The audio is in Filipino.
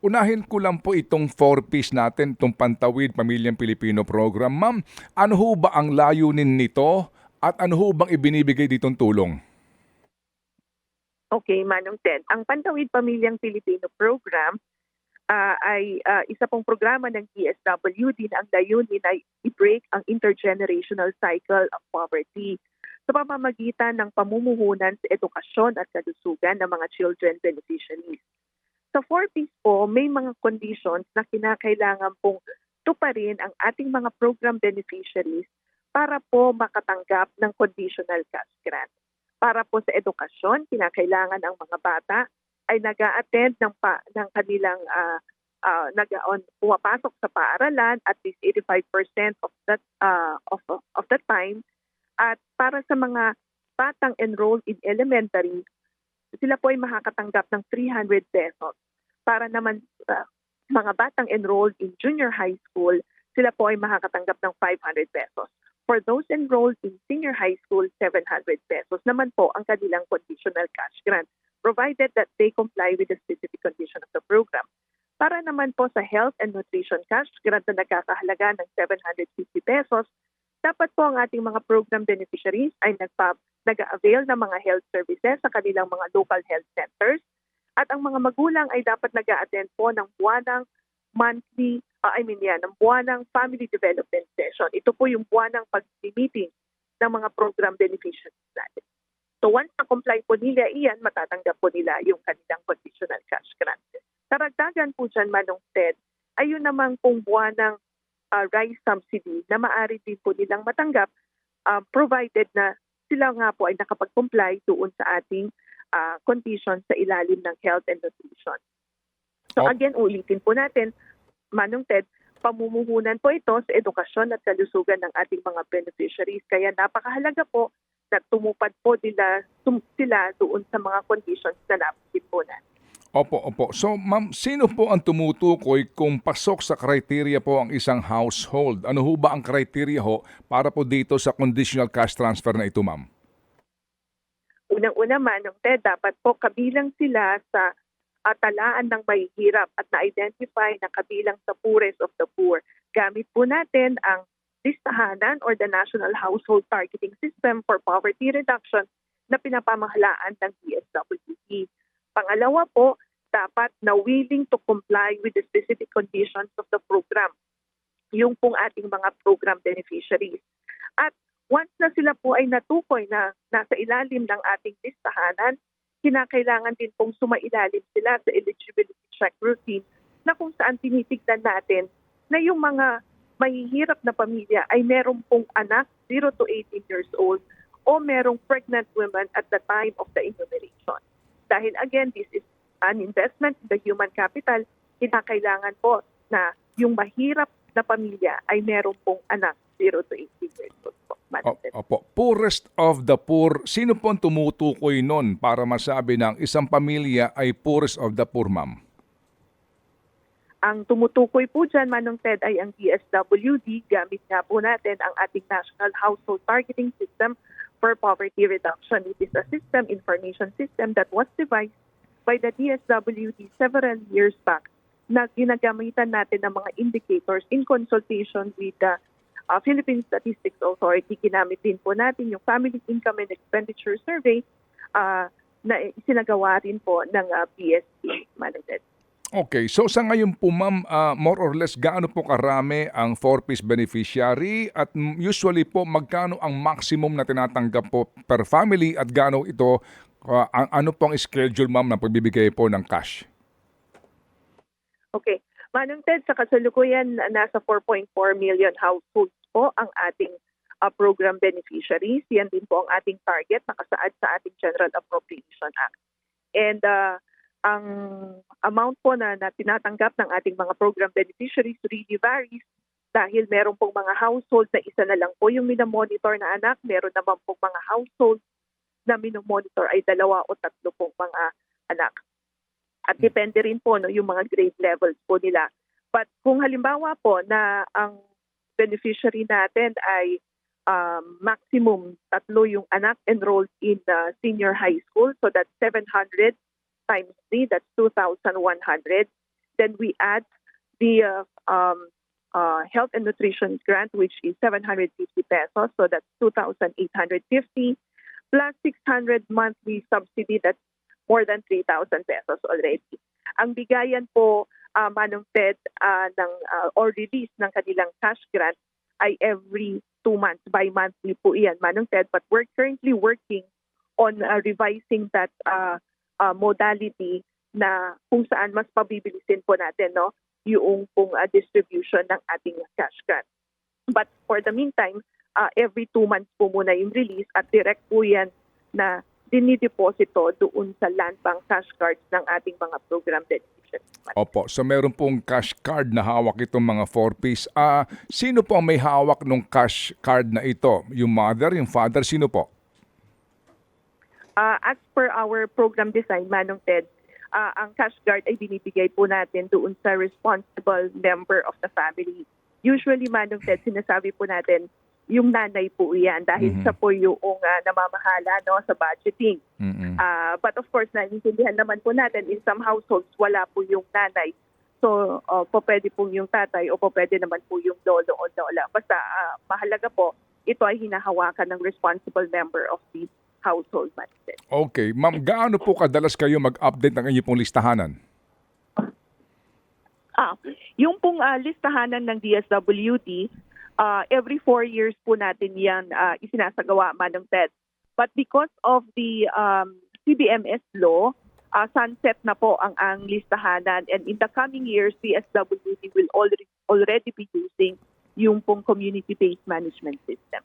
Unahin ko lang po itong four-piece natin, itong Pantawid Pamilyang Pilipino Program. Ma'am, ano ho ba ang layunin nito at ano ho bang ibinibigay ditong tulong? Okay, Manong Ted. Ang Pantawid Pamilyang Pilipino Program ah, ay ah, isa pong programa ng DSWD na ang layunin ay i-break ang intergenerational cycle of poverty sa pamamagitan ng pamumuhunan sa edukasyon at kalusugan ng mga children beneficiaries. Sa 4Ps po, may mga conditions na kinakailangan pong tuparin ang ating mga program beneficiaries para po makatanggap ng conditional cash grant. Para po sa edukasyon, kinakailangan ang mga bata ay nag attend ng, pa, ng kanilang uh, uh, nag pumapasok sa paaralan at least 85% of that uh, of of the time. At para sa mga batang enrolled in elementary sila po ay makakatanggap ng 300 pesos para naman sa mga batang enrolled in junior high school sila po ay makakatanggap ng 500 pesos For those enrolled in senior high school, 700 pesos naman po ang kanilang conditional cash grant, provided that they comply with the specific condition of the program. Para naman po sa health and nutrition cash grant na nagkakahalaga ng 750 pesos, dapat po ang ating mga program beneficiaries ay nag-avail ng mga health services sa kanilang mga local health centers at ang mga magulang ay dapat nag-attend po ng buwanang monthly, uh, I mean yan, ng buwanang family development session. Ito po yung buwanang pag-meeting ng mga program beneficiaries natin. So once na-comply po nila iyan, matatanggap po nila yung kanilang conditional cash grant. Karagdagan po dyan, Manong Ted, ayun naman pong buwanang uh, rice subsidy na maaari din po nilang matanggap uh, provided na sila nga po ay nakapag-comply doon sa ating uh, conditions sa ilalim ng health and nutrition. So Oh. again, ulitin po natin, Manong Ted, pamumuhunan po ito sa edukasyon at kalusugan ng ating mga beneficiaries. Kaya napakahalaga po na tumupad po nila, tum- sila doon sa mga conditions na nabanggit po natin. Opo, opo. So, ma'am, sino po ang tumutukoy kung pasok sa criteria po ang isang household? Ano ho ba ang criteria ho para po dito sa conditional cash transfer na ito, ma'am? Unang-una, Manong Ted, dapat po kabilang sila sa uh, talaan ng mahihirap at na-identify na kabilang sa poorest of the poor. Gamit po natin ang listahanan or the National Household Targeting System for Poverty Reduction na pinapamahalaan ng DSWD. Pangalawa po, dapat na willing to comply with the specific conditions of the program. Yung pong ating mga program beneficiaries. At once na sila po ay natukoy na nasa ilalim ng ating listahanan, kinakailangan din pong sumailalim sila sa eligibility check routine na kung saan tinitignan natin na yung mga mahihirap na pamilya ay meron pong anak 0 to 18 years old o merong pregnant women at the time of the enumeration. Dahil again, this is an investment in the human capital, kinakailangan po na yung mahirap na pamilya ay meron pong anak 0 to 18 years old po. Opo. Poorest of the poor. Sino po ang tumutukoy nun para masabi ng isang pamilya ay poorest of the poor, ma'am? Ang tumutukoy po dyan, Manong Ted, ay ang DSWD. Gamit nga po natin ang ating National Household Targeting System for Poverty Reduction. It is a system, information system that was devised by the DSWD several years back na ginagamitan natin ng mga indicators in consultation with the uh, Philippine Statistics Authority. Ginamit din po natin yung Family Income and Expenditure Survey uh, na isinagawa rin po ng uh, PSA, Ted. Okay, so sa ngayon po ma'am, ah, more or less gaano po karami ang four-piece beneficiary at usually po magkano ang maximum na tinatanggap po per family at gaano ito, ang, ano po ang schedule ma'am ng pagbibigay po ng cash? Okay. Manong Ted, sa kasalukuyan, nasa 4.4 million households po ang ating uh, program beneficiaries. Yan din po ang ating target nakasaad sa ating General Appropriation Act. And uh, ang amount po na, na tinatanggap ng ating mga program beneficiaries really varies dahil meron pong mga household na isa na lang po yung minomonitor na anak, meron naman pong mga household na minomonitor ay dalawa o tatlo pong mga anak. At depende rin po no, yung mga grade levels po nila. But kung halimbawa po na ang beneficiary natin ay um, maximum tatlo yung anak enrolled in the senior high school, so that's 700 times 3, that's 2,100. Then we add the uh, um, uh, health and nutrition grant, which is 750 pesos, so that's 2,850 plus 600 monthly subsidy, that's more than 3,000 pesos already. Ang bigayan po, uh, Manong Ted, uh, ng, uh, or release ng kanilang cash grant ay every two months, bi-monthly po iyan, Manong Ted. But we're currently working on uh, revising that uh, uh, modality na kung saan mas pabibilisin po natin no yung pong uh, distribution ng ating cash grant. But for the meantime, uh, every two months po muna yung release at direct po yan na dinideposito doon sa land bank cash cards ng ating mga program beneficiaries. Opo, so meron pong cash card na hawak itong mga 4Ps. Ah, sino po may hawak ng cash card na ito? Yung mother, yung father, sino po? Uh, as per our program design, Manong Ted, uh, ang cash guard ay binibigay po natin doon sa responsible member of the family. Usually, Manong Ted, sinasabi po natin, yung nanay po yan dahil Mhm. sa po yung uh, namamahala no, sa budgeting. Mm-mm. Uh, but of course, naiintindihan naman po natin, in some households, wala po yung nanay. So, uh, po pwede po yung tatay o po pwede naman po yung lolo o lola. Basta uh, mahalaga po, ito ay hinahawakan ng responsible member of the household. Ted. Okay, ma'am, gaano po kadalas kayo mag-update ng inyong pong listahanan? Ah, yung pong ah, listahanan ng DSWD, ah, every four years po natin yan ah, isinasagawa, Manong Ted. But because of the um, CBMS law, ah, sunset na po ang, ang listahanan and in the coming years, DSWD will already, already be using yung pong community-based management system.